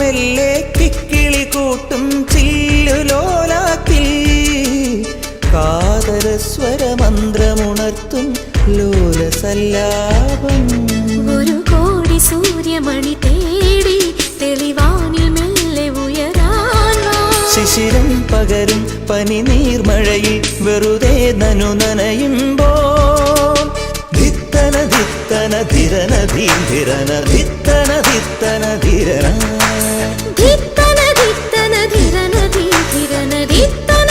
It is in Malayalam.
മെല്ലെ കിക്കിളി കൂട്ടും ചില്ലുലോലാത്തിൽ കാതരസ്വരമന്ത്രമുണർത്തും ലോലസല്ലാപം. ഒരു കോടി സൂര്യമണി തേടി തെളിവാനിൽ മെല്ലെ ഉയരാൻ. ശിശിരം പകരും പനി നീർമഴയിൽ വെറുതെ നനു നനയുമ്പോ ധിത്തന ധിത്തന ധിരന ധീരന ധിത്തന ധിത്തന ധിരന ധിത്തന ധിത്തന ധിരന ധീ ധിരന ധിത്തന